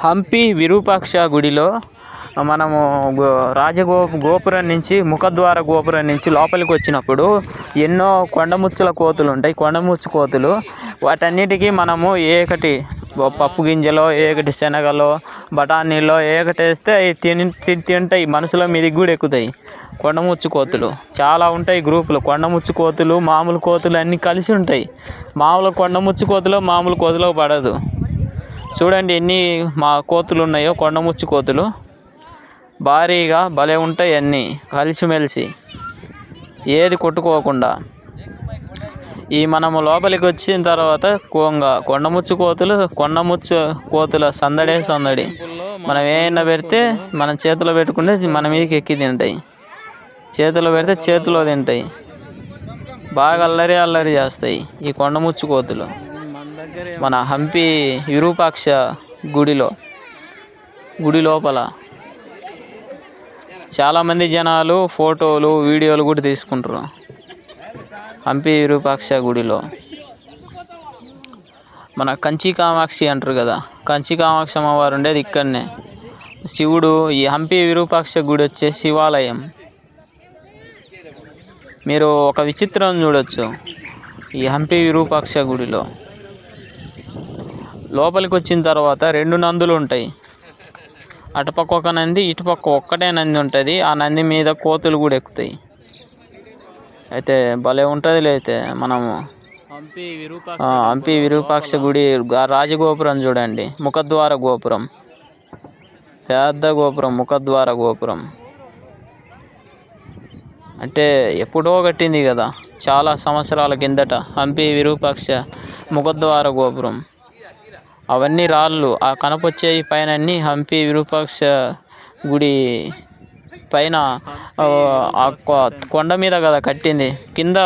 హంపి విరూపాక్ష గుడిలో మనము రాజగో గోపురం నుంచి ముఖద్వార గోపురం నుంచి లోపలికి వచ్చినప్పుడు ఎన్నో కొండముచ్చుల కోతులు ఉంటాయి కొండముచ్చు కోతులు. వాటన్నిటికీ మనము ఏకటి పప్పు గింజలో ఏకటి శనగలో బఠానీలో ఏకటి వేస్తే అవి తిని తింటాయి మనుషుల మీదకి కూడా ఎక్కుతాయి. కొండముచ్చు కోతులు చాలా ఉంటాయి గ్రూపులు. కొండముచ్చు కోతులు మామూలు కోతులు అన్నీ కలిసి ఉంటాయి. మామూలు కొండముచ్చు కోతులు మామూలు కోతులో పడదు. చూడండి ఎన్ని మా కోతులు ఉన్నాయో కొండముచ్చు కోతులు. భారీగా భలే ఉంటాయి అన్నీ కలిసిమెలిసి. ఏది కొట్టుకోకుండా. ఈ మనము లోపలికి వచ్చిన తర్వాత కొంగ కొండముచ్చు కోతులు కొండముచ్చు కోతుల సందడే సందడి. మనం ఏమైనా పెడితే మన చేతిలో పెట్టుకుంటే మన మీదకి ఎక్కి తింటాయి. చేతిలో పెడితే చేతిలో తింటాయి. బాగా అల్లరి అల్లరి చేస్తాయి ఈ కొండముచ్చు కోతులు. మన హంపి విరూపాక్ష గుడిలో గుడి లోపల చాలామంది జనాలు ఫోటోలు వీడియోలు కూడా తీసుకుంటారు. హంపి విరూపాక్ష గుడిలో. మన కంచి కామాక్షి అంటారు కదా కంచి కామాక్షి అమ్మవారు ఉండేది ఇక్కడనే. శివుడు ఈ హంపి విరూపాక్ష గుడి వచ్చే శివాలయం. మీరు ఒక విచిత్రం చూడొచ్చు ఈ హంపి విరూపాక్ష గుడిలో. లోపలికి వచ్చిన తర్వాత రెండు నందులు ఉంటాయి. అటుపక్క ఒక నంది ఇటుపక్క ఒక్కటే నంది ఉంటుంది. ఆ నంది మీద కోతులు కూడా ఎక్కుతాయి. అయితే భలే ఉంటుంది అయితే మనము. హంపి విరూపాక్ష గుడి రాజగోపురం చూడండి. ముఖద్వార గోపురం. పెద్ద గోపురం ముఖద్వార గోపురం. అంటే ఎప్పుడో కట్టింది కదా చాలా సంవత్సరాల కిందట హంపి విరూపాక్ష ముఖద్వార గోపురం. అవన్నీ రాళ్ళు. ఆ కనపొచ్చే పైన అన్ని హంపి విరూపాక్ష గుడి పైన ఆ, కొ- కొండ మీద కదా కట్టింది. కింద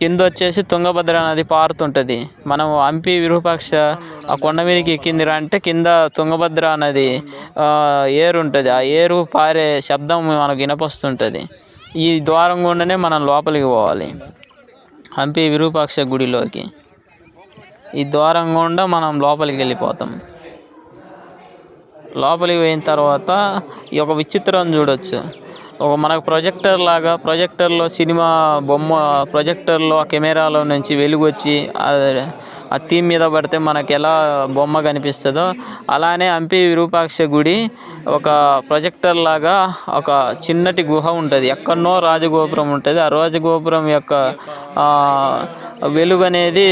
కింద వచ్చేసి తుంగభద్ర నది పారుతుంటుంది. మనం హంపి విరూపాక్ష ఆ కొండ మీదకి ఎక్కిందిరా అంటే కింద తుంగభద్ర నది ఏరు ఉంటుంది ఆ ఏరు పారే శబ్దం మనకు వినపస్తుంటుంది. ఈ ద్వారం గుండానే మనం లోపలికి పోవాలి. హంపి విరూపాక్ష గుడిలోకి. ఈ ద్వారం గుండా మనం లోపలికి వెళ్ళిపోతాం. లోపలికి పోయిన తర్వాత ఈ ఒక విచిత్రం చూడొచ్చు. ఒక మనకు ప్రొజెక్టర్ లాగా ప్రొజెక్టర్లో సినిమా బొమ్మ ప్రొజెక్టర్లో ఆ కెమెరాలో నుంచి వెలుగొచ్చి ఆ- థీమ్ మీద పడితే మనకి ఎలా బొమ్మ కనిపిస్తుందో అలానే హంపి విరూపాక్ష గుడి ఒక ప్రొజెక్టర్ లాగా ఒక చిన్నటి గుహ ఉంటుంది. ఎక్కడనో రాజగోపురం ఉంటుంది. ఆ రాజగోపురం యొక్క వెలుగు అనేది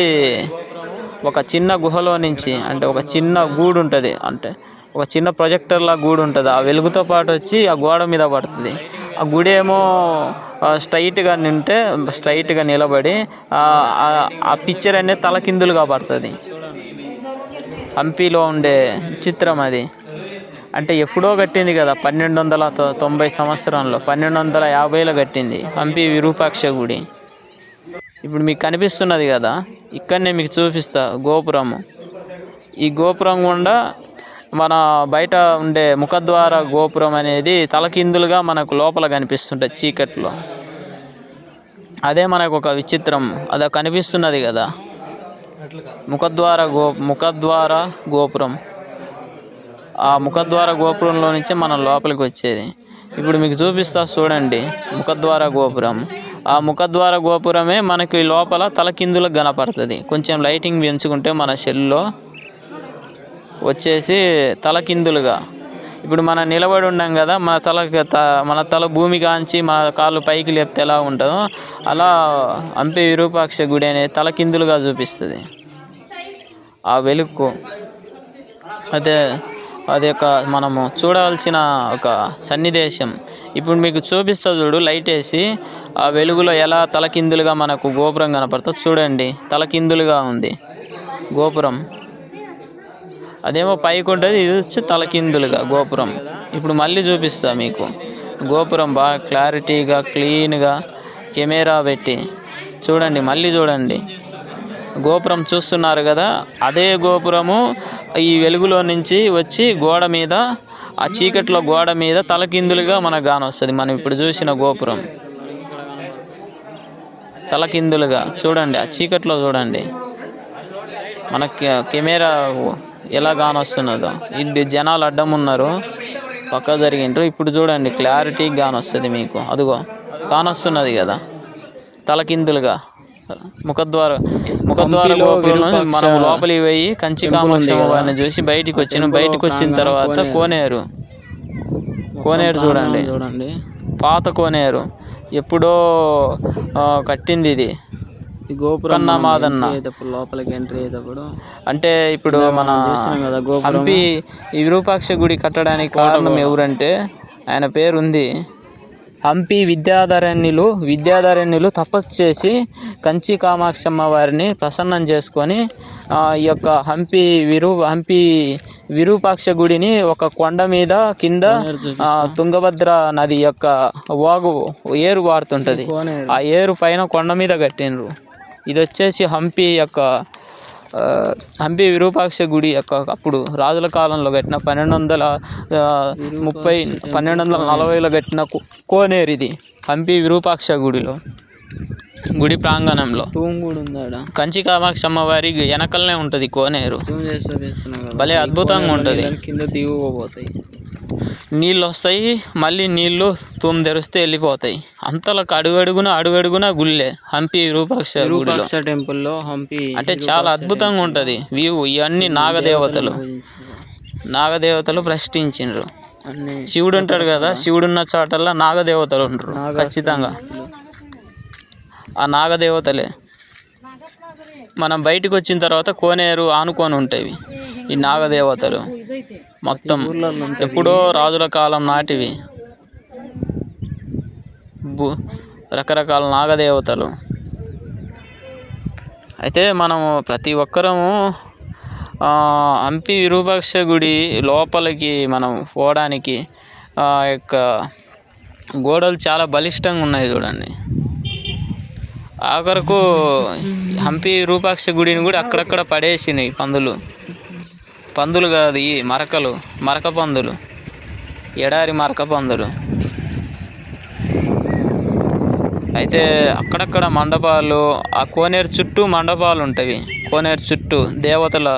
ఒక చిన్న గుహలో నుంచి అంటే ఒక చిన్న గూడు ఉంటుంది అంటే ఒక చిన్న ప్రొజెక్టర్లా గూడు ఉంటుంది. ఆ వెలుగుతో పాటు వచ్చి ఆ గోడ మీద పడుతుంది. ఆ గుడి ఏమో స్ట్రైట్గా నింటే స్ట్రైట్గా నిలబడి ఆ, పిక్చర్ అనేది తలకిందులుగా పడుతుంది. హంపీలో ఉండే చిత్రం అది. అంటే ఎప్పుడో కట్టింది కదా పన్నెండు వందల తొంభై సంవత్సరంలో పన్నెండు వందల యాభైలో కట్టింది హంపి విరూపాక్ష గుడి. ఇప్పుడు మీకు కనిపిస్తున్నది కదా ఇక్కడనే మీకు చూపిస్తా గోపురం ఈ గోపురం గుండా మన బయట ఉండే ముఖద్వార గోపురం అనేది తలకిందులుగా మనకు లోపల కనిపిస్తుంటుంది చీకట్లో. అదే మనకు ఒక విచిత్రం అది కనిపిస్తున్నది కదా. ముఖద్వార గో ముఖద్వార గోపురం. ఆ ముఖద్వార గోపురంలో నుంచే మనం లోపలికి వచ్చేది. ఇప్పుడు మీకు చూపిస్తా చూడండి ముఖద్వార గోపురం. ఆ ముఖద్వార గోపురమే మనకి లోపల తలకిందులకు కనపడుతుంది. కొంచెం లైటింగ్ పెంచుకుంటే మన సెల్లో వచ్చేసి తలకిందులుగా. ఇప్పుడు మనం నిలబడి ఉన్నాం కదా మన తల మన తల భూమి కాంచి మన కాళ్ళు పైకి లేపితే ఎలా ఉంటుందో అలా హంపి విరూపాక్ష గుడి అనేది తలకిందులుగా చూపిస్తుంది. ఆ వెలుక్కు. అదే అది ఒక మనము చూడవలసిన ఒక సన్నివేశం ఇప్పుడు మీకు చూపిస్తా చూడు లైట్ వేసి ఆ వెలుగులో ఎలా తలకిందులుగా మనకు గోపురం కనపడుతుందో చూడండి. తలకిందులుగా ఉంది గోపురం. అదేమో పైకి ఉంటుంది ఇది వచ్చి తలకిందులుగా గోపురం. ఇప్పుడు మళ్ళీ చూపిస్తా మీకు. గోపురం బాగా క్లారిటీగా క్లీన్గా కెమెరా పెట్టి. చూడండి మళ్ళీ చూడండి. గోపురం చూస్తున్నారు కదా అదే గోపురము ఈ వెలుగులో నుంచి వచ్చి గోడ మీద ఆ చీకట్లో గోడ మీద తలకిందులుగా మనకు కానొస్తుంది మనం ఇప్పుడు చూసిన గోపురం. తలకిందులుగా. చూడండి ఆ చీకట్లో చూడండి. మన కెమెరా ఎలా కానొస్తున్నదో ఇది జనాలు అడ్డం ఉన్నారు. పక్క జరిగిండ్రు. ఇప్పుడు చూడండి క్లారిటీ కానొస్తుంది మీకు. అదిగో కానొస్తున్నది కదా. తలకిందులుగా. ముఖద్వార ముఖద్వార గోపురంలో మనం లోపలికి పోయి కంచి కామాక్షమ్మ. వారిని చూసి బయటికి వచ్చిన బయటికి వచ్చిన తర్వాత కోనేరు. కోనేరు. చూడండి. చూడండి. పాత కోనేరు. ఎప్పుడో కట్టింది ఇది. గోపురం మాదన్న. లోపలికి ఎంట్రీ అయ్యేటప్పుడు అంటే ఇప్పుడు మన హంపి ఈ విరూపాక్ష గుడి కట్టడానికి కారణం ఎవరంటే ఆయన పేరు ఉంది హంపి విద్యాధరణ్యులు విద్యాధరణ్యులు తపస్సు చేసి కంచి కామాక్షమ్మ వారిని ప్రసన్నం చేసుకొని ఈ యొక్క హంపి విరూ హంపి విరూపాక్ష గుడిని ఒక కొండ మీద కింద తుంగభద్ర నది యొక్క వాగు ఏరు వారుతుంటది. ఆ ఏరు పైన కొండ మీద కట్టిండ్రు. ఇది వచ్చేసి హంపి యొక్క హంపి విరూపాక్ష గుడి యొక్క అప్పుడు రాజుల కాలంలో కట్టిన పన్నెండు వందల ముప్పై పన్నెండు వందల నలభైలో కట్టిన కో- కోనేరు ఇది హంపి విరూపాక్ష గుడిలో గుడి ప్రాంగణంలో. కంచి కామాక్షమ్మ వారి వెనకలనే ఉంటుంది కోనేరు. భలే అద్భుతంగా ఉంటది. కింద దిగుపోతాయి నీళ్ళు వస్తాయి మళ్ళీ నీళ్ళు తూము తెరిస్తే వెళ్ళిపోతాయి. అంతలకు అడుగడుగున అడుగడుగున గుళ్ళే హంపి విరూపాక్ష గుడిలో. విరూపాక్ష టెంపుల్లో హంపి అంటే చాలా అద్భుతంగా ఉంటుంది. వ్యూ ఇవన్నీ నాగదేవతలు. నాగదేవతలు ప్రశ్నించిండ్రు. శివుడు ఉంటాడు కదా శివుడు ఉన్న చోటల్లా నాగదేవతలు ఉంటారు ఖచ్చితంగా. ఆ నాగదేవతలే. మనం బయటకు వచ్చిన తర్వాత కోనేరు ఆనుకొని ఉంటాయి. ఈ నాగదేవతలు. మొత్తం ఎప్పుడో రాజుల కాలం నాటివి. బు రకరకాల నాగదేవతలు. అయితే మనము ప్రతి ఒక్కరము హంపి విరూపాక్ష గుడి లోపలికి మనం పోవడానికి యొక్క గోడలు చాలా బలిష్టంగా ఉన్నాయి చూడండి. ఆఖరకు హంపి రూపాక్ష గుడిని కూడా అక్కడక్కడ పడేసినాయి పందులు. పందులు కాదు ఈ మరకలు మరక పందులు. ఎడారి మరక పందులు. అయితే అక్కడక్కడ మండపాలు ఆ కోనేరు చుట్టూ మండపాలు ఉంటాయి కోనేరు చుట్టూ దేవతల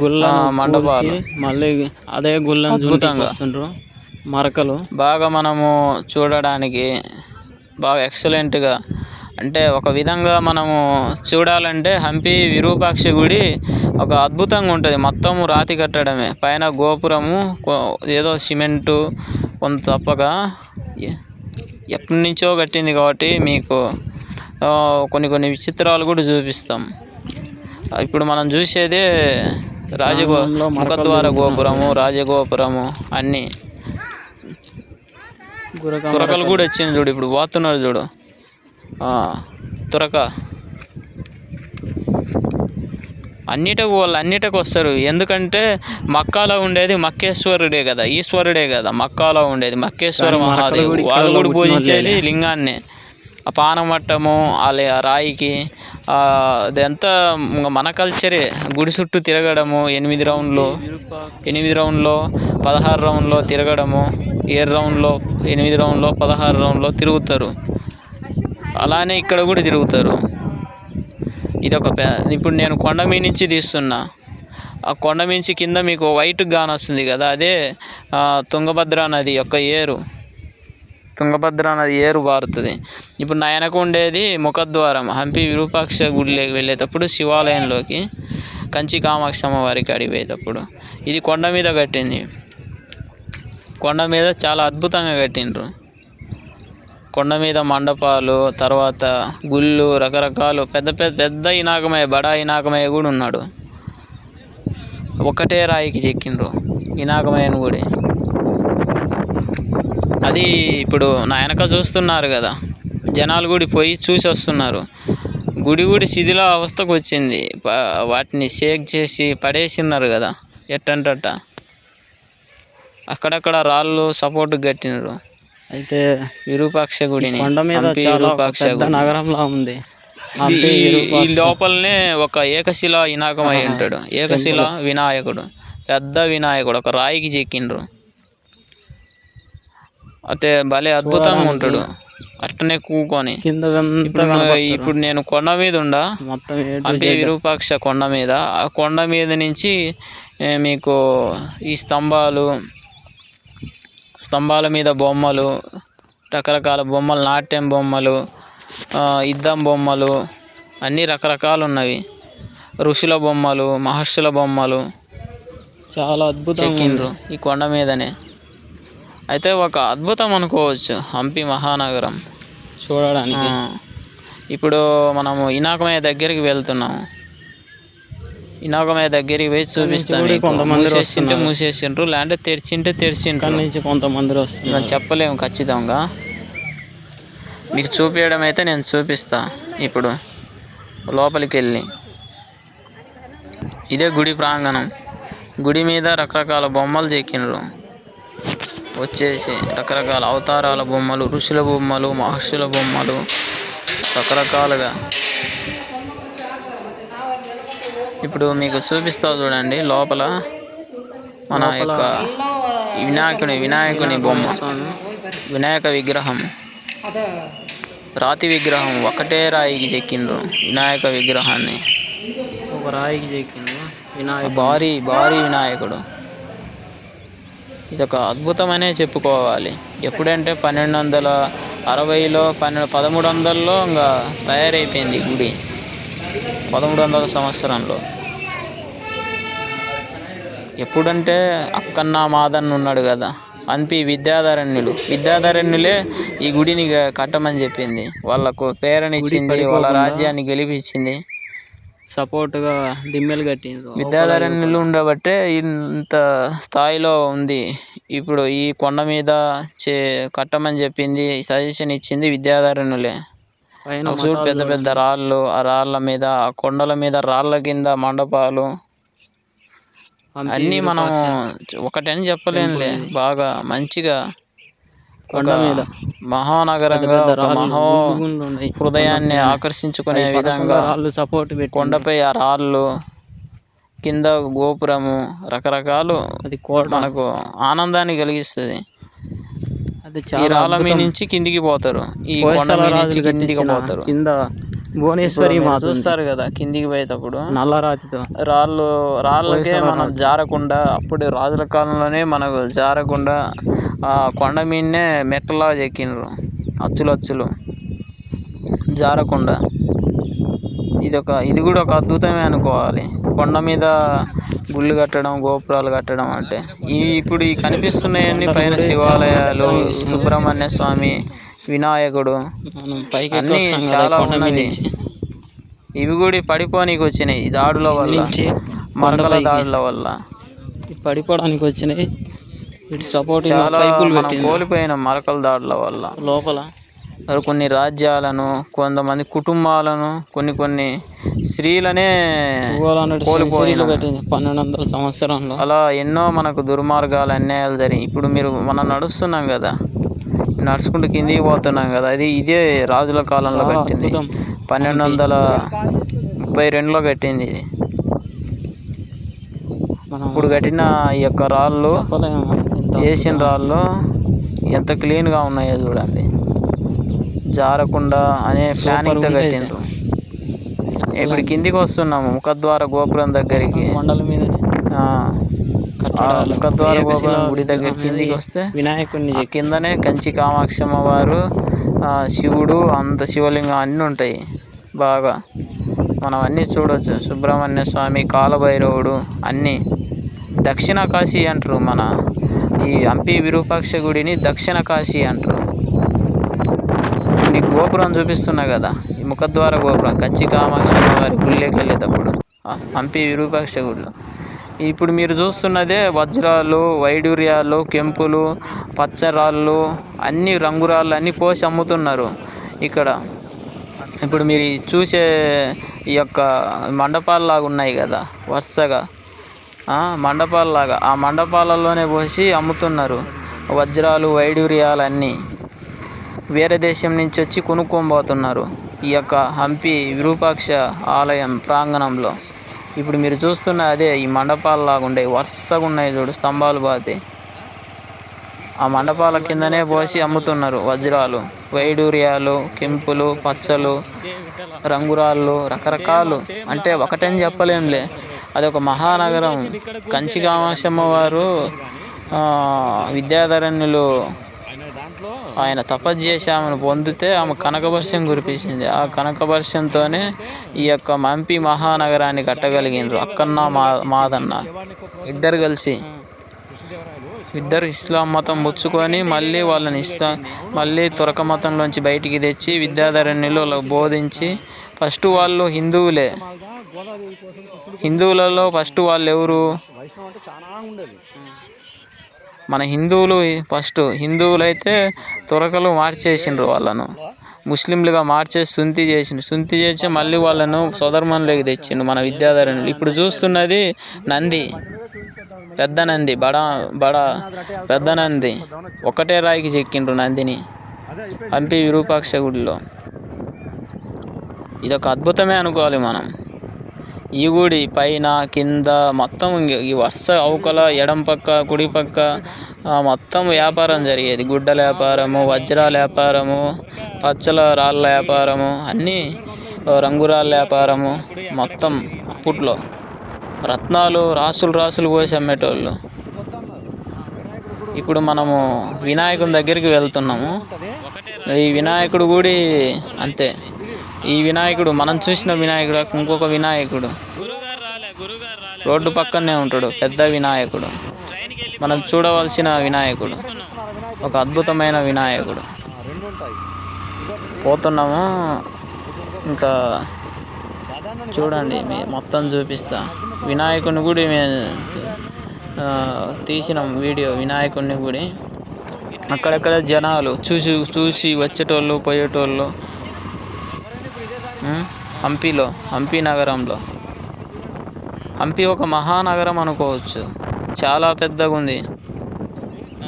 గుళ్ళ మండపాలు. మళ్ళీ అదే గుళ్ళని అద్భుతంగా. మరకలు. బాగా మనము చూడడానికి బాగా ఎక్సలెంట్గా అంటే ఒక విధంగా మనము చూడాలంటే హంపి విరూపాక్ష గుడి ఒక అద్భుతంగా ఉంటుంది. మొత్తం రాతి కట్టడమే. పైన గోపురము ఏదో సిమెంటు కొంత తప్పగా ఎప్పటి నుంచో కట్టింది కాబట్టి మీకు కొన్ని కొన్ని విచిత్రాలు కూడా చూపిస్తాం. ఇప్పుడు మనం చూసేదే రాజగో ముఖద్వార గోపురము రాజగోపురము అన్నీ. తురకలు కూడా వచ్చింది చూడు ఇప్పుడు పోతున్నారు చూడు. తురక. అన్నిటకు వాళ్ళు అన్నిటకు వస్తారు. ఎందుకంటే మక్కాలో ఉండేది మక్కేశ్వరుడే కదా ఈశ్వరుడే కదా. మక్కాలో ఉండేది మక్కేశ్వర కానీ మరకలు మహాదేవ్. కూడా ఇక్కడ వాళ్ళు కూడా పూజించేది. లింగాన్ని. ఆ పానమట్టము ఆ లే- ఆ రాయికి అదంతా మన కల్చరే. గుడి చుట్టూ తిరగడము ఎనిమిది రౌండ్లు ఎనిమిది రౌండ్లో పదహారు రౌండ్లో తిరగడము ఏడు రౌండ్లో ఎనిమిది రౌండ్లో పదహారు రౌండ్లో తిరుగుతారు. అలానే ఇక్కడ కూడా తిరుగుతారు. ఇది ఒక ఇప్పుడు నేను కొండ మీ నుంచి తీస్తున్నా. ఆ కొండ మించి కింద మీకు వైట్ గాన్ వస్తుంది కదా అదే తుంగభద్ర నది యొక్క ఏరు. తుంగభద్ర నది ఏరు పారుతుంది. ఇప్పుడు నా వెనక ఉండేది ముఖద్వారం హంపి విరూపాక్ష గుడిలోకి వెళ్ళేటప్పుడు శివాలయంలోకి కంచి కామాక్షమ్మ వారికి అడిపోయేటప్పుడు ఇది కొండ మీద కట్టింది. కొండ మీద చాలా అద్భుతంగా కట్టిండ్రు. కొండ మీద మండపాలు తర్వాత గుళ్ళు రకరకాలు పెద్ద పెద్ద పెద్ద ఇనాకమయ్య బడా ఇనాకమయ్య కూడా ఉన్నాడు. ఒకటే రాయికి చెక్కిండ్రు ఇనాకమయ్యను గుడి అది ఇప్పుడు నా వెనక చూస్తున్నారు కదా జనాలు కూడా పోయి చూసి వస్తున్నారు. గుడి గుడి శిథిల అవస్థకు వచ్చింది. వాటిని షేక్ చేసి పడేసిన్నారు కదా ఎట్టంటట అక్కడక్కడ రాళ్ళు సపోర్ట్ కట్టినారు అయితే విరూపాక్ష గుడిని కొండ మీద విరూపాక్ష గుడి. నగరంలా ఉంది. ఈ-. లోపలనే ఒక ఏకశిల వినాయకమై ఆహా. ఉంటాడు. ఏకశిల వినాయకుడు పెద్ద వినాయకుడు ఒక రాయికి చెక్కిండ్రు. అయితే భలే అద్భుతంగా ఉంటాడు. అట్టనే కూకొని. ఇప్పుడు నేను కొండ మీద ఉండా? అంటే. విరూపాక్ష కొండ మీద. ఆ కొండ మీద నుంచి మీకు ఈ స్తంభాలు స్తంభాల మీద బొమ్మలు రకరకాల బొమ్మలు నాట్యం బొమ్మలు ఇద్దం బొమ్మలు అన్నీ రకరకాలు ఉన్నవి ఋషుల బొమ్మలు మహర్షుల బొమ్మలు. చాలా. చెక్కిండ్రు ఈ కొండ మీదనే. అయితే ఒక అద్భుతం అనుకోవచ్చు హంపి మహానగరం. చూడడానికి. ఇప్పుడు మనము ఇనాకమయ్య దగ్గరికి వెళ్తున్నాము. ఇనాకమయ్య దగ్గరికి పోయి చూపిస్తాం కూడా మీకు. కొంతమంది మూసేసింటే. మూసేసిండ్రు లేదంటే తెరిచింటే తెరిచిండ్రు. నుంచి కొంతమంది వస్తున్నారు. చెప్పలేము ఖచ్చితంగా. మీకు చూపించడం అయితే నేను చూపిస్తా ఇప్పుడు. లోపలికి వెళ్ళి ఇదే గుడి ప్రాంగణం. గుడి మీద రకరకాల బొమ్మలు చెక్కిండ్రు. వచ్చేసి రకరకాల అవతారాల బొమ్మలు ఋషుల బొమ్మలు మహర్షుల బొమ్మలు రకరకాలుగా. ఇప్పుడు మీకు చూపిస్తా చూడండి లోపల మన యొక్క వినాయకుని వినాయకుని బొమ్మ. వినాయక విగ్రహం. రాతి విగ్రహం ఒకటే రాయికి చెక్కిండ్రు వినాయక విగ్రహాన్ని. ఒక రాయికి చెక్కింది వినాయక భారీ భారీ వినాయకుడు. ఇదొక అద్భుతమనే చెప్పుకోవాలి. ఎప్పుడంటే పన్నెండు వందల అరవైలో పన్నెండు పదమూడు వందల్లో ఇంకా తయారైపోయింది గుడి. పదమూడు వందల సంవత్సరంలో. ఎప్పుడంటే అక్కన్న మాదన్న ఉన్నాడు కదా హంపి విద్యాధరణ్యులు. విద్యాధరణ్యులే ఈ గుడిని కట్టమని చెప్పింది. వాళ్ళకు ప్రేరణిచ్చింది వాళ్ళ పడిపోకుండా. రాజ్యాన్ని గెలిపించింది. సపోర్ట్గా దిమ్మెలు కట్టిండ్రు. విద్యాధరణ్యులు ఉండబట్టే ఇంత స్థాయిలో ఉంది. ఇప్పుడు ఈ కొండ మీద చే కట్టమని చెప్పింది సజెషన్ ఇచ్చింది చూడు పెద్ద పెద్ద రాళ్ళు ఆ రాళ్ళ మీద ఆ కొండల మీద రాళ్ళ కింద మండపాలు అన్నీ మనం ఒకటని చెప్పలేనులే. బాగా మంచిగా కొండ ఒక మీద. మహానగరంగా ఒక మహో. హృదయాన్ని ఆకర్షించుకునే విధంగా సపోర్ట్ కొండపై ఆ రాళ్ళు కింద గోపురము రకరకాలు అది మనకు ఆనందాన్ని కలిగిస్తుంది. అది ఈ చాలా రాళ్ళ మీ. నుంచి కిందికి పోతారు ఈ కొండ మీ నుంచి కిందికి పోతారు కింద భువనేశ్వరి మాత ఉంది. చూస్తారు కదా కిందికి పోయేటప్పుడు నల్లరాతితో రాళ్ళు రాళ్ళకే మనం. జారకుండా అప్పుడు రాజుల కాలంలోనే మనకు జారకుండా ఆ కొండ మీదనే మెట్టలా చెక్కిండ్రు అచ్చులు అచ్చులు జారకుండా ఇది ఒక ఇది కూడా ఒక అద్భుతమే అనుకోవాలి కొండ మీద గుళ్ళు కట్టడం గోపురాలు కట్టడం అంటే ఈ ఇప్పుడు ఈ కనిపిస్తున్నాయన్నీ పైన శివాలయాలు సుబ్రహ్మణ్య స్వామి వినాయకుడు అన్నీ చాలా. నుంచి. ఇవి కూడా పడిపోనీకి వచ్చినాయి ఈ దాడుల వల్ల మరకల. దాడుల వల్ల పడిపోవడానికి వచ్చినాయి సపోర్ట్ చాలా మనం. కోల్పోయిన మరకల దాడుల వల్ల లోపల కొన్ని రాజ్యాలను కొంతమంది కుటుంబాలను కొన్ని కొన్ని స్త్రీలనే కోల్పోయినాం. పన్నెండు వందల సంవత్సరంలో అలా ఎన్నో మనకు దుర్మార్గాలు అన్యాయాలు జరిగి ఇప్పుడు మీరు మనం నడుస్తున్నాం కదా నడుచుకుంటూ కిందికి పోతున్నాం కదా అది ఇదే రాజుల కాలంలో కట్టింది. పన్నెండు వందల ముప్పై రెండులో కట్టింది ఇది ఇప్పుడు కట్టిన ఈ యొక్క రాళ్ళు ఏషియన్ రాళ్ళు ఎంత క్లీన్గా ఉన్నాయో చూడండి జారకుండా అనే ప్లానింగ్తో. కట్టిండ్రు. ఇప్పుడు కిందికి వస్తున్నాము ముఖద్వార గోపురం దగ్గరికి. కొండల మీద. ముఖద్వార గోపురం గుడి దగ్గర కిందికి వస్తే వినాయకుడిని కిందనే కంచి కామాక్షమ్మ వారు శివుడు అంత శివలింగం అన్నీ ఉంటాయి బాగా. మనం అన్నీ చూడొచ్చు. సుబ్రహ్మణ్య స్వామి కాలభైరవుడు అన్నీ. దక్షిణ కాశీ అంటారు మన ఈ హంపి విరూపాక్ష గుడిని దక్షిణ కాశీ అంటారు. మీకు గోపురం చూపిస్తున్నా కదా. ఈ ముఖద్వార గోపురం కచ్చి కామాక్షి వారి గుళ్ళేకి వెళ్ళేటప్పుడు హంపి విరూపాక్ష గుడిలో ఇప్పుడు మీరు చూస్తున్నదే వజ్రాలు వైడూర్యాలు కెంపులు పచ్చరాళ్ళు అన్ని రంగురాళ్ళు అన్నీ పోసి అమ్ముతున్నారు ఇక్కడ. ఇప్పుడు మీరు చూసే ఈ యొక్క మండపాలలాగా ఉన్నాయి కదా వరుసగా. మండపాలలాగా. ఆ మండపాలలోనే పోసి అమ్ముతున్నారు వజ్రాలు వైడూర్యాలు అన్నీ. వేరే దేశం నుంచి వచ్చి కొనుక్కోబోతున్నారు. ఈ యొక్క హంపి విరూపాక్ష ఆలయం ప్రాంగణంలో. ఇప్పుడు మీరు చూస్తున్న అదే ఈ మండపాలలాగా ఉండే వరుసగా ఉన్నాయి చూడు స్తంభాలు బాతి. ఆ మండపాల కిందనే పోసి అమ్ముతున్నారు వజ్రాలు. వైడూర్యాలు కెంపులు పచ్చలు రంగురాళ్ళు రకరకాలు. అంటే ఒకటని చెప్పలేంలే. అదొక మహానగరం. కంచి కామాక్షమ్మ వారు ఆ, విద్యాధరణ్యులు ఆయన తపస్సు చేసి ఆమెను పొందితే ఆమె కనకవర్షం కురిపించింది. ఆ కనకవర్షంతోనే ఈ యొక్క మంపి మహానగరాన్ని కట్టగలిగినారు అక్కన్న మా మాదన్న. ఇద్దరు కలిసి ఇద్దరు ఇస్లాం మతం పుచ్చుకొని మళ్ళీ వాళ్ళని ఇస్తా మళ్ళీ తురక మతంలోంచి బయటికి తెచ్చి విద్యాధరణిలో బోధించి ఫస్ట్ వాళ్ళు హిందువులే. హిందువులలో ఫస్ట్ వాళ్ళు ఎవరు? మన హిందువులు ఫస్ట్. హిందువులు అయితే తురకలు మార్చేసిండ్రు వాళ్ళను. ముస్లింలుగా మార్చేసి సుంతి చేసిండు. సుంతి చేసి మళ్ళీ వాళ్ళను సోదర్మన్లోకి తెచ్చిండు మన విద్యాధరణులు ఇప్పుడు చూస్తున్నది నంది. పెద్ద నంది బడా బడా పెద్ద నంది. ఒకటే రాయికి చెక్కిండ్రు నందిని. హంపి విరూపాక్ష గుడిలో. ఇదొక అద్భుతమే అనుకోవాలి మనం. ఈ గుడి పైన కింద మొత్తం ఈ వరుస అవకల ఎడం పక్క కుడి పక్క మొత్తం వ్యాపారం జరిగేది. గుడ్డల వ్యాపారము వజ్రాల వ్యాపారము పచ్చల రాళ్ళ వ్యాపారము అన్నీ రంగురాళ్ళ వ్యాపారము మొత్తం అప్పట్లో. రత్నాలు రాసులు రాసులు పోసి అమ్మేటోళ్ళు. ఇప్పుడు మనము వినాయకుని దగ్గరికి వెళ్తున్నాము. ఈ వినాయకుడు గుడి అంతే. ఈ వినాయకుడు మనం చూసిన వినాయకుడు ఇంకొక వినాయకుడు. రోడ్డు పక్కనే ఉంటాడు పెద్ద వినాయకుడు. మనం చూడవలసిన వినాయకుడు. ఒక అద్భుతమైన వినాయకుడు. పోతున్నాము. ఇంకా చూడండి మొత్తం చూపిస్తా. వినాయకుని గుడి మేము తీసినాం వీడియో వినాయకుడిని గుడి. అక్కడక్కడ జనాలు చూసి చూసి వచ్చేటోళ్ళు పోయేటోళ్ళు. హంపీలో హంపి నగరంలో. హంపి ఒక మహానగరం అనుకోవచ్చు. చాలా పెద్దగా ఉంది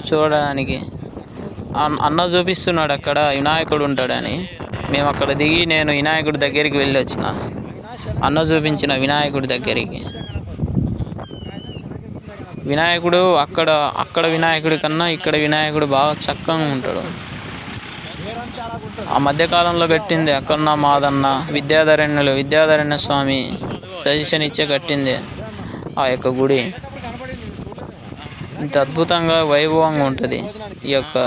చూడడానికి అన్న చూపిస్తున్నాడు అక్కడ వినాయకుడు ఉంటాడని. మేము అక్కడ దిగి నేను వినాయకుడి దగ్గరికి వెళ్ళి వచ్చిన అన్న చూపించిన వినాయకుడి దగ్గరికి. వినాయకుడు అక్కడ అక్కడ వినాయకుడి కన్నా ఇక్కడ వినాయకుడు బాగా చక్కగా ఉంటాడు. ఆ మధ్యకాలంలో కట్టింది అక్కన్న మాదన్న విద్యాధరణ్యులు విద్యాధరణ్య స్వామి సజెషన్ ఇచ్చే కట్టింది ఆ యొక్క గుడి. ఇంత అద్భుతంగా వైభవంగా ఉంటుంది ఈ యొక్క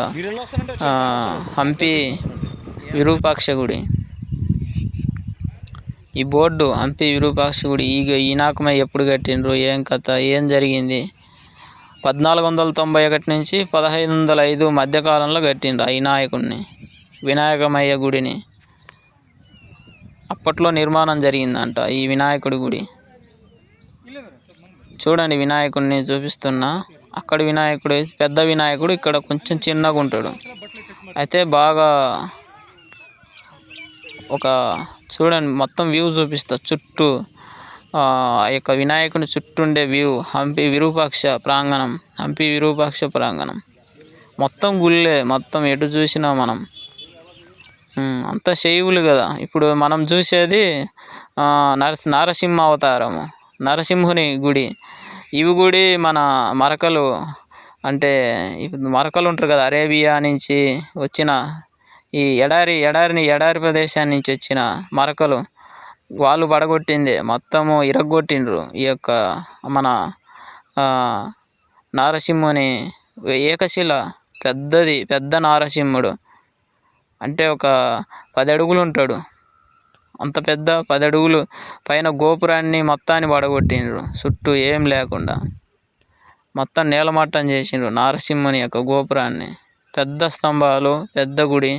హంపి విరూపాక్ష గుడి. ఈ బోర్డు హంపి విరూపాక్ష గుడి ఈ ఈనాకమై ఎప్పుడు కట్టిండ్రు ఏం కథ ఏం జరిగింది? పద్నాలుగు వందల తొంభై ఒకటి నుంచి పదహైదు వందల ఐదు మధ్యకాలంలో కట్టిండ్రు ఆ వినాయకుడిని వినాయకమయ్య గుడిని. అప్పట్లో నిర్మాణం జరిగిందంట ఈ వినాయకుడి గుడి. చూడండి వినాయకుడిని చూపిస్తున్నా. అక్కడ వినాయకుడు పెద్ద వినాయకుడు ఇక్కడ కొంచెం చిన్నగా ఉంటాడు. అయితే బాగా ఒక చూడండి మొత్తం వ్యూ చూపిస్తా. చుట్టూ ఆ యొక్క వినాయకుని చుట్టూ ఉండే వ్యూ హంపి విరూపాక్ష ప్రాంగణం హంపి విరూపాక్ష ప్రాంగణం. మొత్తం గుళ్ళే మొత్తం ఎటు చూసినా మనం. అంత శైవులు కదా. ఇప్పుడు మనం చూసేది ఆ, నరసి అవతారము నరసింహుని గుడి. ఇవి గుడి మన మరకలు అంటే ఇప్పుడు మరకలు ఉంటారు కదా అరేబియా నుంచి వచ్చిన ఈ ఎడారి ఎడారిని ఎడారి ప్రదేశాన్ని నుంచి వచ్చిన మరకలు వాళ్ళు పడగొట్టింది మొత్తము ఇరగొట్టిండ్రు. ఈ యొక్క మన నారసింహుని ఏకశిల పెద్దది పెద్ద నారసింహుడు. అంటే ఒక పది అడుగులు ఉంటాడు. అంత పెద్ద పది అడుగులు పైన గోపురాన్ని మొత్తాన్ని పడగొట్టిండ్రు. చుట్టూ ఏం లేకుండా. మొత్తం నేలమట్టం చేసిండ్రు నారసింహుని యొక్క గోపురాన్ని. పెద్ద స్తంభాలు పెద్ద గుడి.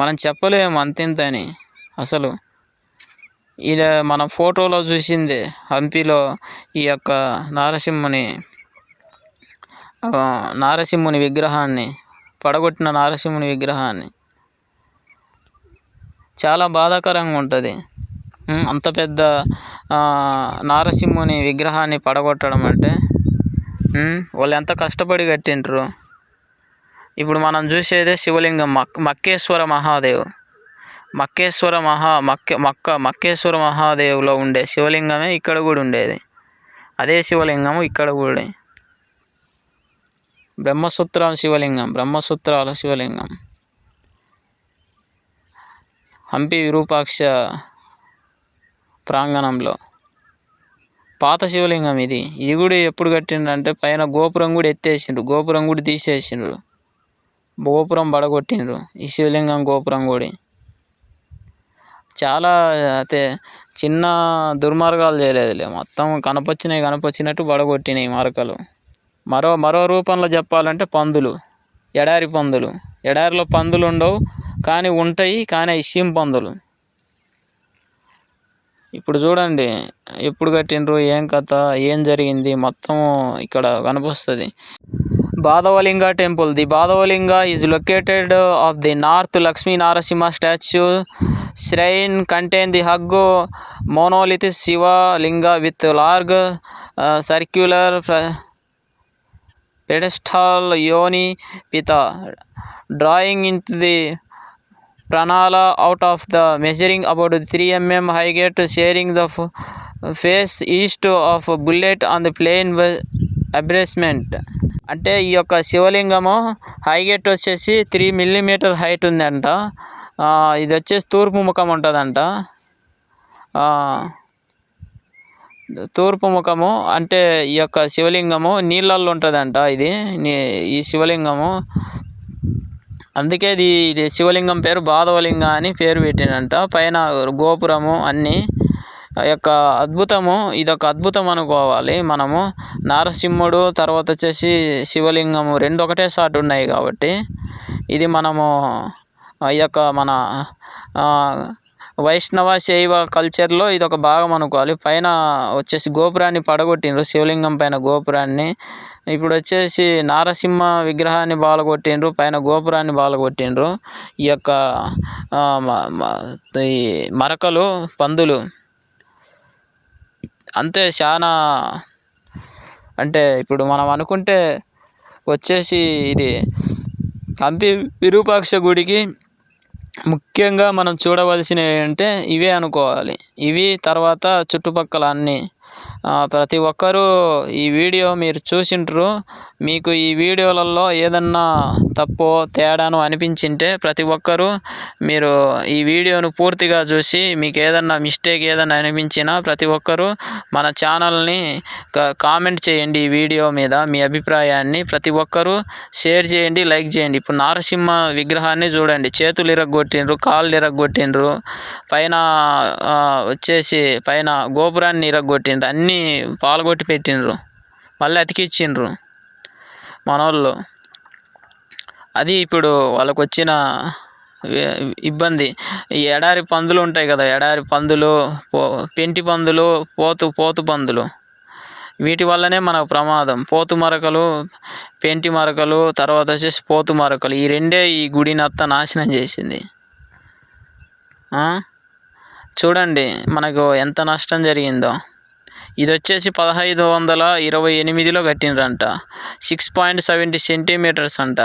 మనం చెప్పలేము అంతింతని. అసలు ఇది మన ఫోటోలో చూసింది హంపీలో ఈ యొక్క నారసింహుని నారసింహుని విగ్రహాన్ని పడగొట్టిన నారసింహుని విగ్రహాన్ని. చాలా బాధాకరంగా ఉంటుంది. అంత పెద్ద నారసింహుని విగ్రహాన్ని పడగొట్టడం అంటే వాళ్ళు ఎంత కష్టపడి కట్టిండ్రు. ఇప్పుడు మనం చూసేదే శివలింగం మక్ మక్కేశ్వర మహాదేవ్. మక్కేశ్వర మహా మక్క మక్క మక్కేశ్వర మహాదేవ్లో ఉండే శివలింగమే ఇక్కడ కూడా ఉండేది. అదే శివలింగము ఇక్కడ కూడా. బ్రహ్మసూత్రాల శివలింగం బ్రహ్మసూత్రాల శివలింగం. హంపి విరూపాక్ష ప్రాంగణంలో. పాత శివలింగం ఇది. ఈ గుడి ఎప్పుడు కట్టిండంటే పైన గోపురం కూడా ఎత్తేసిండ్రు. గోపురం కూడా తీసేసిండ్రు. గోపురం బడగొట్టిండ్రు ఈ శివలింగం గోపురం కూడా చాలా అయితే చిన్న దుర్మార్గాలు చేయలేదులే. మొత్తం కనపచ్చినాయి కనపచ్చినట్టు బడగొట్టినాయి మరకలు. మరో మరో రూపంలో చెప్పాలంటే పందులు. ఎడారి పందులు. ఎడారిలో పందులు ఉండవు కానీ ఉంటాయి కానీ అవి పందులు. ఇప్పుడు చూడండి ఎప్పుడు కట్టిండ్రు ఏం కథ ఏం జరిగింది మొత్తం ఇక్కడ కనిపిస్తుంది. Badavalinga temple. The Badavalinga is located of the north Lakshmi Narasimha statue shrine contain the huge monolith Shivalinga with large circular pedestal yoni pitha drawing in the pranala out of the measuring about 3 mm height sharing the face face east of bullet on the plain అబ్రేస్మెంట్ అంటే ఈ యొక్క శివలింగము హైగెట్ వచ్చేసి three millimetre height ఉందంట. ఇది వచ్చేసి తూర్పు ముఖం ఉంటుందంట. తూర్పు ముఖము అంటే ఈ యొక్క శివలింగము నీళ్ళల్లో ఉంటుందంట ఇది. ఈ శివలింగము అందుకే ఇది ఇది శివలింగం పేరు బాధవలింగ అని పేరు పెట్టిందంట. పైన గోపురము అన్నీ ఆ యొక్క అద్భుతము ఇదొక అద్భుతం అనుకోవాలి మనము. నారసింహుడు తర్వాత వచ్చేసి శివలింగము రెండు ఒకటే సాటు ఉన్నాయి కాబట్టి ఇది మనము ఈ యొక్క మన వైష్ణవ శైవ కల్చర్లో ఇది ఒక భాగం అనుకోవాలి. పైన వచ్చేసి గోపురాన్ని పడగొట్టిండ్రు శివలింగం పైన గోపురాన్ని. ఇప్పుడు వచ్చేసి నారసింహ విగ్రహాన్ని బాలగొట్టిండ్రు పైన గోపురాన్ని బాలగొట్టిండ్రు. ఈ యొక్క ఈ మరకలు పందులు. అంతే చాలా అంటే ఇప్పుడు మనం అనుకుంటే వచ్చేసి ఇది హంపి విరూపాక్ష గుడికి ముఖ్యంగా మనం చూడవలసినవి అంటే ఇవే అనుకోవాలి. ఇవి తర్వాత చుట్టుపక్కల అన్నీ ప్రతి ఒక్కరూ ఈ వీడియో మీరు చూసింటారు మీకు ఈ వీడియోలలో ఏదన్నా తప్పో తేడాను అనిపించింటే ప్రతి ఒక్కరూ మీరు ఈ వీడియోను పూర్తిగా చూసి మీకు ఏదన్నా మిస్టేక్ ఏదన్నా అనిపించినా ప్రతి ఒక్కరూ మన ఛానల్ని కామెంట్ చేయండి ఈ వీడియో మీద మీ అభిప్రాయాన్ని. ప్రతి ఒక్కరూ షేర్ చేయండి లైక్ చేయండి. ఇప్పుడు నారసింహ విగ్రహాన్ని చూడండి. చేతులు ఇరగొట్టిండ్రు కాళ్ళు ఇరగొట్టిండ్రు పైన వచ్చేసి పైన గోపురాన్ని ఇరగొట్టిండ్రు అన్నీ పాల్గొట్టి పెట్టిండ్రు. మళ్ళీ అతికిచ్చిండ్రు. మనోళ్ళు. అది ఇప్పుడు వాళ్ళకు వచ్చిన ఇబ్బంది. ఈ ఎడారి పందులు ఉంటాయి కదా ఎడారి పందులు పో పెంటి పందులు పోతు పోతు పందులు. వీటి వల్లనే మనకు ప్రమాదం. పోతు మరకలు పెంటి మరకలు తర్వాత వచ్చేసి పోతు మరకలు. ఈ రెండే ఈ గుడిని అంతా నాశనం చేసింది. చూడండి మనకు ఎంత నష్టం జరిగిందో. ఇది వచ్చేసి పదహైదు వందల ఇరవై ఎనిమిదిలో కట్టిండ్రంట. సిక్స్ పాయింట్ సెవెంటీ సెంటీమీటర్స్ అంట.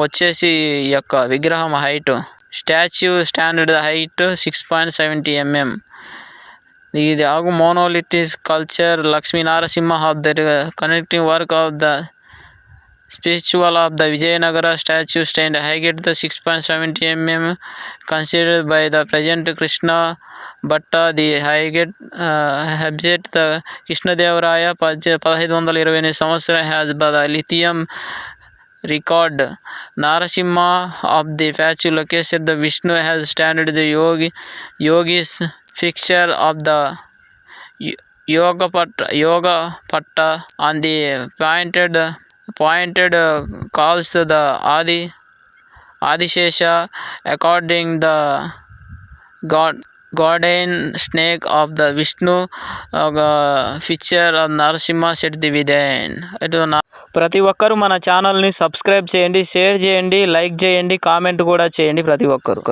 వచ్చేసి ఈ యొక్క విగ్రహం height statue standard height six point seventy MM ఇది ఆగు monolithic culture Lakshmi Narasimha of the connecting work of the spiritual of the Vijayanagara statue stand height the six point seventy MM considered by the present Krishna Bhatta the height హెబ్జెట్ the Krishnadevaraya పద్దె పదహైదు వందల ఇరవై ఎనిమిది సంవత్సరం has the lithium record Narasimha of the ఫ్యాచు location the Vishnu has standard the yogi yogi's fixture of the yoga patta yoga patta on the pointed pointed calls the Adi Adishesha according the god garden snake of the Vishnu fixture of Narasimha set the ఇటు నా ప్రతి ఒక్కరూ మన ఛానల్ని subscribe చేయండి share చేయండి like చేయండి comment కూడా చేయండి ప్రతి ఒక్కరు